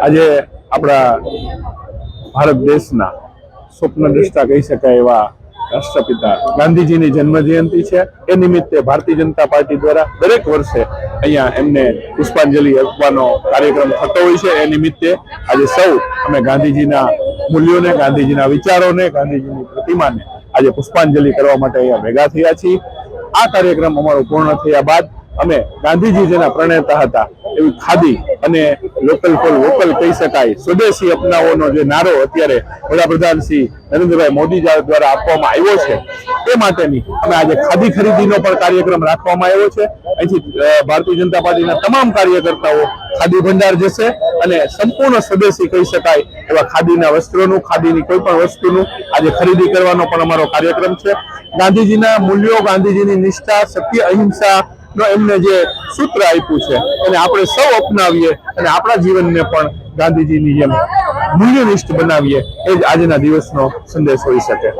આજે આપણા ભારત દેશના સ્વપ્ન દ્રષ્ટા કહી શકાય એવા રાષ્ટ્રપિતા ગાંધીજીની જન્મ જયંતિ છે. એ નિમિત્તે ભારતીય જનતા પાર્ટી દ્વારા દરેક વર્ષે અહીંયા એમને પુષ્પાંજલિ અર્પવાનો કાર્યક્રમ થતો હોય છે. એ નિમિત્તે આજે સૌ અમે ગાંધીજીના મૂલ્યોને, ગાંધીજીના વિચારોને, ગાંધીજીની પ્રતિમાને આજે પુષ્પાંજલિ કરવા માટે અહીંયા ભેગા થયા છીએ. આ કાર્યક્રમ અમારો પૂર્ણ થયા બાદ અમે ગાંધીજી જેના પ્રણેતા હતા એવી ખાદી અને લોકલ ફોર વોકલ કહી શકાય. સ્વદેશી અપનાવવાનો જે નારો અત્યારે વડાપ્રધાન શ્રી નરેન્દ્રભાઈ મોદી દ્વારા આપવામાં આવ્યો છે તે માટેની અમે આજે ખાદી ખરીદીનો પણ કાર્યક્રમ રાખવામાં આવ્યો છે. અહીંથી ભારતીય જનતા પાર્ટીના તમામ કાર્યકર્તાઓ ખાદી ભંડાર જશે અને સંપૂર્ણ સ્વદેશી કહી શકાય એવા ખાદીના વસ્ત્રોનું, ખાદીની કોઈ પણ વસ્તુનું આજે ખરીદી કરવાનો પણ અમારો કાર્યક્રમ છે. ગાંધીજીના મૂલ્યો, ગાંધીજીની નિષ્ઠા, સત્ય અહિંસા નો એમને જે સૂત્ર આપ્યું છે, એને આપણે સૌ અપનાવીએ અને આપણા જીવનને પણ ગાંધીજીની જેમ મૂલ્યનિષ્ઠ બનાવીએ, એ જ આજના દિવસનો સંદેશ હોઈ શકે.